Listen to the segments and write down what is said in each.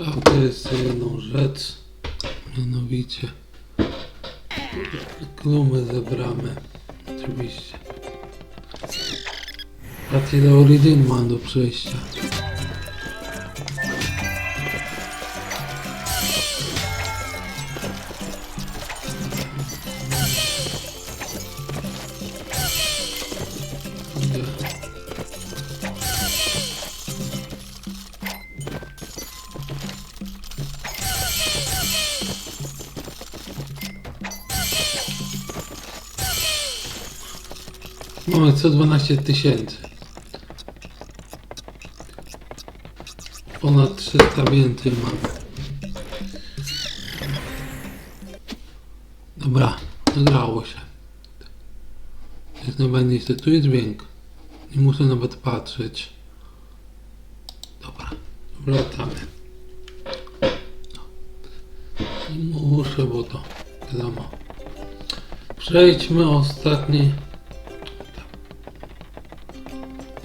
Sprawdzę jeszcze jedną rzecz. Mianowicie klumy zebramy. Oczywiście. A tyle Origin mam do przejścia. Mamy 112 tysięcy. Ponad 300 więcej mamy. Dobra, nagrało się. Jest najważniejsze, tu jest dźwięk. Nie muszę nawet patrzeć. Dobra, wracamy. Nie muszę, bo to wiadomo. Przejdźmy ostatni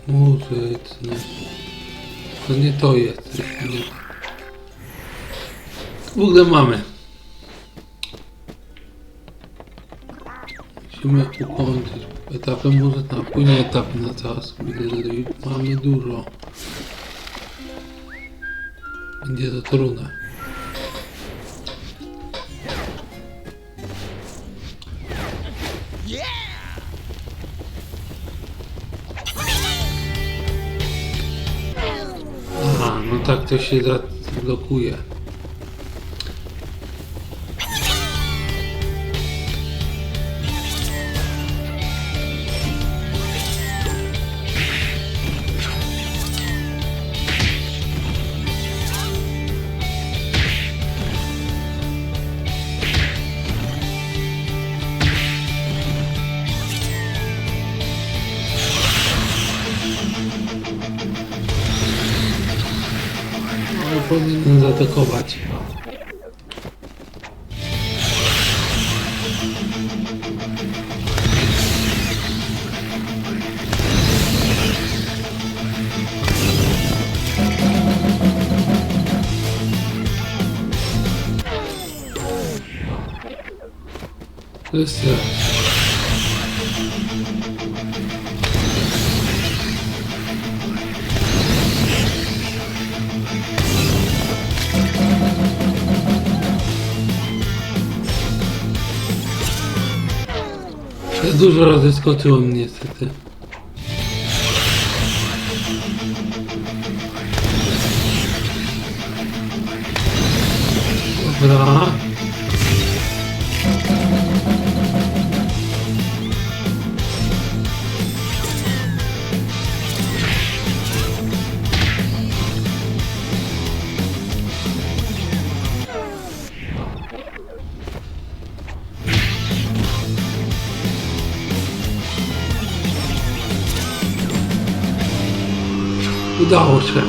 Muzyczny. To nie to jest. Nie. W ogóle mamy. Musimy ukończyć etapy muzyczne, a później etapy na czas. Mamy dużo. Będzie to trudne. To się zablokuje. Powinien zaatakować. Jeszcze raz. Dużo razy skoczyłem niestety. Dobra. Udało się.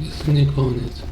Jest nie koniec.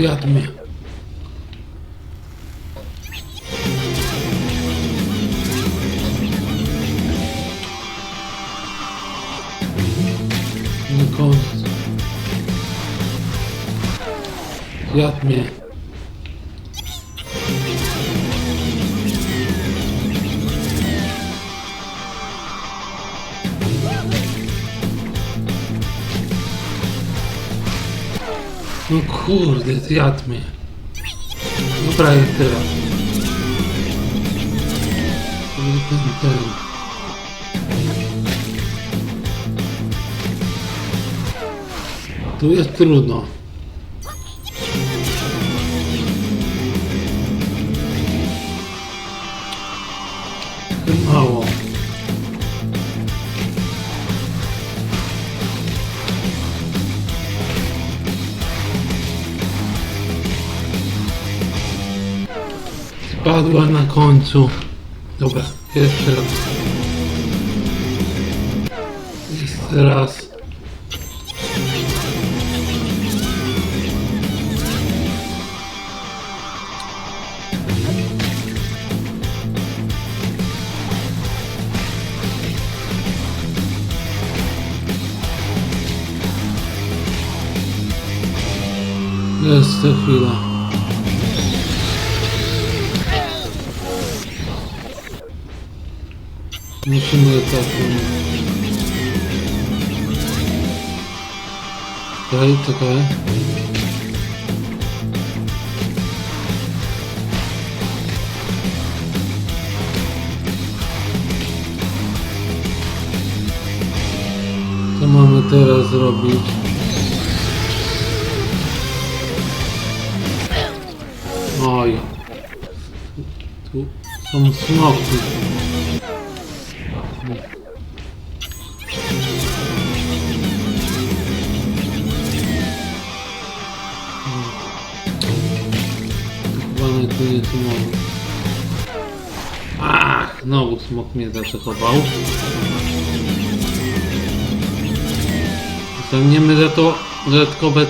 Zjadł mnie. Nie koniec. No kurde, zjadł mnie. No Dobra, jest teraz. Tu jest trudno. Spadła na końcu. Dobra, jeszcze raz. Jeszcze raz. Jeszcze chwila. Musimy tak. Czekaj, czekaj. Co mamy teraz zrobić? Oj. Tu są smoki. Chyba na koniec umowy. Ach, znowu smok mnie zaatakował. Zamieniemy za to dodatkowe.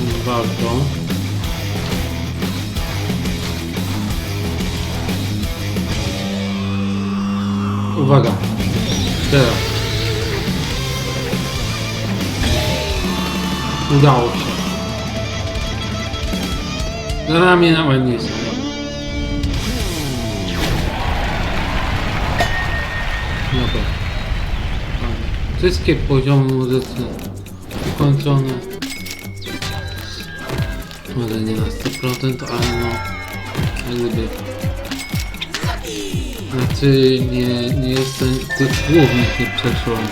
Nie Warto. Uwaga. Teraz. Udało się. Za nami nawet nie są. Dobra. Wszystkie poziomy muzyczne ukończone. Może nie na 100%, ale no jak gdyby. Znaczy nie, nie jestem głównych nie przeszłem.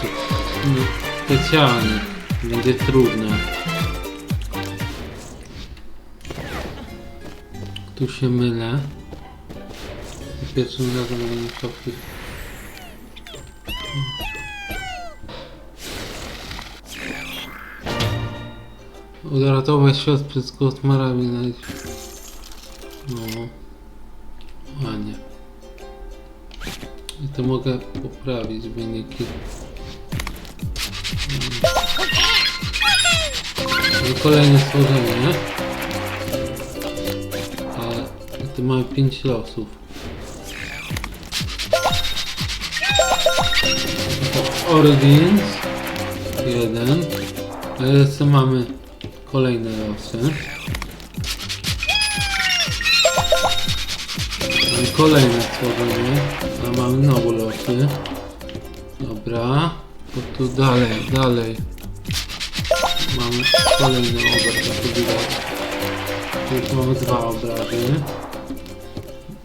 Tych, no, specjalnie. Będzie trudne. Tu się mylę. Pierwszym razem będę musiał chwilę. Uratować świat przed koszmarami naj... No... Ładnie. I to mogę poprawić wyniki. I kolejne stworzenie, nie? E, tu mamy 5 losów. Origins. Jeden. A jeszcze mamy kolejne losy. Mamy kolejne stworzenie. A mamy znowu losy. Dobra. To tu dalej, dalej. Mamy kolejny obraz, jak to widać. Tu już mamy dwa obrazy.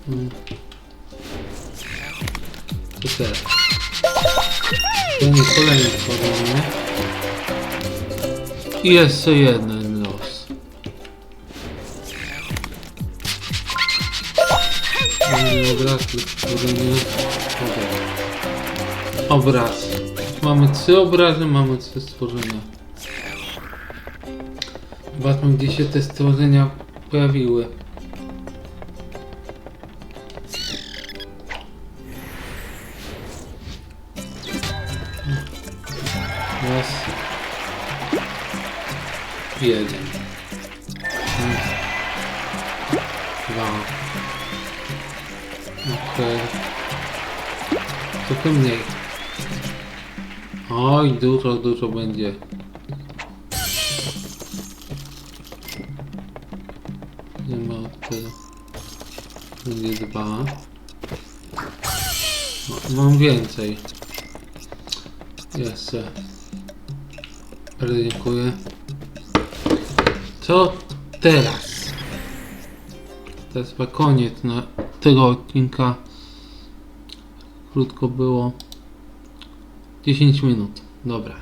Mm. Co teraz? To nie kolejne stworzenie. I jeszcze jeden Stworzenie. Obraz. Obraz. Mamy trzy obrazy, mamy trzy stworzenia. Zobaczmy, gdzie się te stworzenia pojawiły. Okej. Trochę mniej. Oj, dużo, dużo będzie. Nie ma tyle. Będzie dwa. No, mam więcej. Jeszcze. Bardzo dziękuję. Co teraz? To jest chyba koniec na tego odcinka. krótko było. 10 minut. Dobra.